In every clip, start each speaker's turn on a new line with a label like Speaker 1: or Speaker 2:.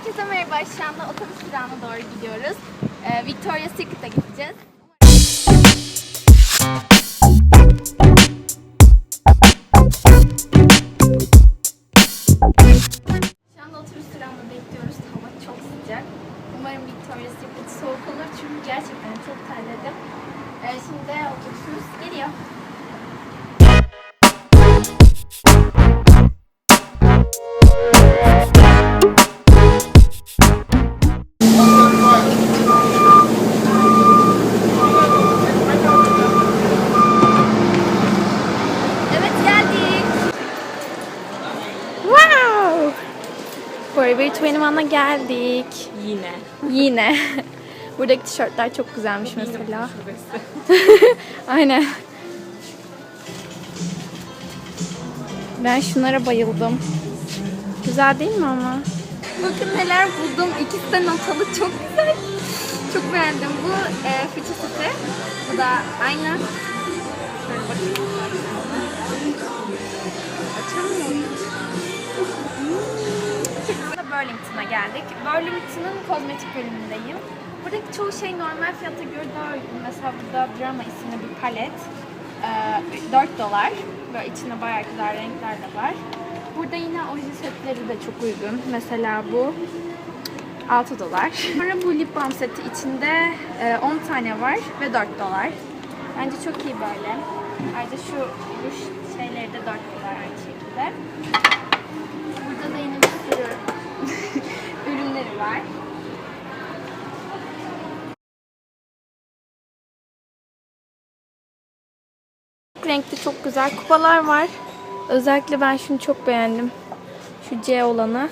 Speaker 1: Herkese merhaba. Şu anda otobüs durağına doğru gidiyoruz. Ee, Victoria's Secret'a gideceğiz. Şu anda otobüs durağında bekliyoruz. Hava çok sıcak. Umarım Victoria's Secret soğuk olur çünkü gerçekten çok terledim. Ee, şimdi otobüsümüz geliyor. Forever 21'a geldik.
Speaker 2: Yine.
Speaker 1: Yine. Buradaki tişörtler çok güzelmiş mesela. Aynen. Ben şunlara bayıldım. Güzel değil mi ama? Bakın neler buldum. İkisi de notalı. Çok güzel. Çok beğendim. Bu e, fıçı seti. Bu da aynı. Şöyle bakayım. Geldik. Burlington'ın kozmetik bölümündeyim. Buradaki çoğu şey normal fiyata göre daha uygun. Mesela burada Drama isimli bir palet. Ee, 4 dolar. Böyle içinde bayağı güzel renkler de var. Burada yine oje setleri de çok uygun. Mesela bu 6 dolar. Sonra bu lip balm seti içinde e, 10 tane var ve 4 dolar. Bence çok iyi böyle. Ayrıca şu ruj şeyleri de 4 dolar aynı şekilde. Renkli çok güzel kupalar var. Özellikle ben şunu çok beğendim. Şu C olanı.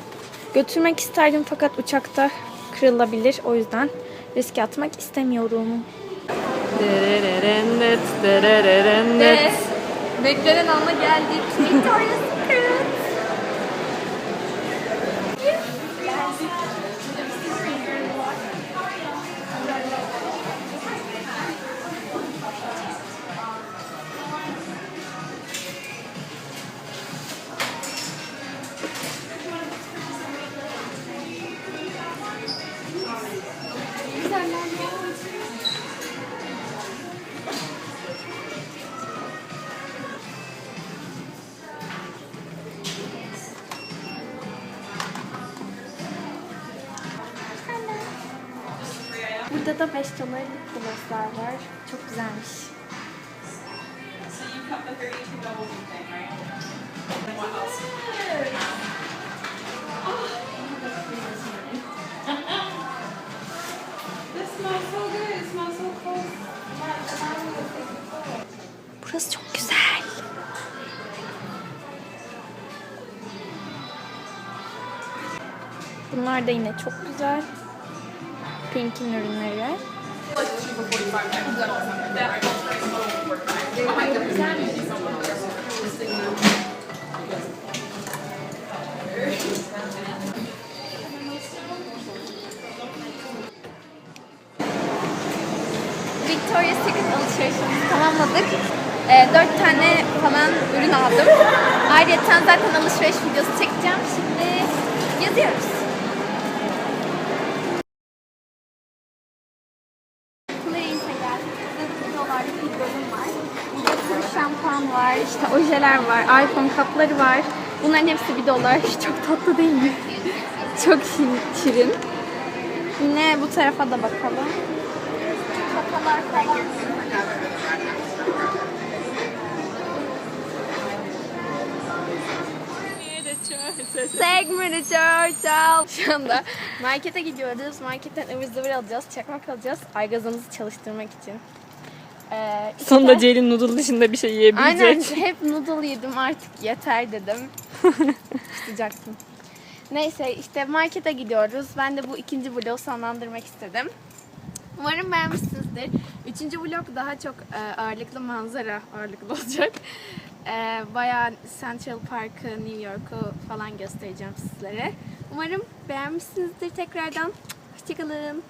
Speaker 1: Götürmek isterdim fakat uçakta kırılabilir. O yüzden riske atmak istemiyorum.
Speaker 2: Dererendet.
Speaker 1: beklenen ana geldik. Victoria's Secret. Burada da 5 dolarlık glosslar var. Çok güzelmiş. Burası çok güzel. Bunlar da yine çok güzel. Pink'in ürünleri. Victoria's Secret alışverişimizi tamamladık. Ee, dört tane falan ürün aldım. Ayrıca zaten alışveriş videosu çekeceğim. Şimdi yazıyoruz. Clarice'e geldik. Burada dolarlık bir bölüm var. Burada sürü şampuan var, işte ojeler var, iPhone kapları var. Bunların hepsi bir dolar. Çok tatlı değil mi? Çok şirin. Yine bu tarafa da bakalım. Tokalar falan. Segment Churchill. Şu anda markete gidiyoruz. Marketten ıvır zıvır alacağız. Çakmak alacağız. Aygazımızı çalıştırmak için. Ee, işte-
Speaker 2: Sonunda Ceylin noodle dışında bir şey yiyebilecek.
Speaker 1: Aynen hep noodle yedim artık yeter dedim. Sıcaktım. Neyse işte markete gidiyoruz. Ben de bu ikinci vlogu sonlandırmak istedim. Umarım beğenmişsinizdir. Üçüncü vlog daha çok e, ağırlıklı manzara ağırlıklı olacak. E, bayağı Central Park'ı, New York'u falan göstereceğim sizlere. Umarım beğenmişsinizdir tekrardan. Hoşçakalın.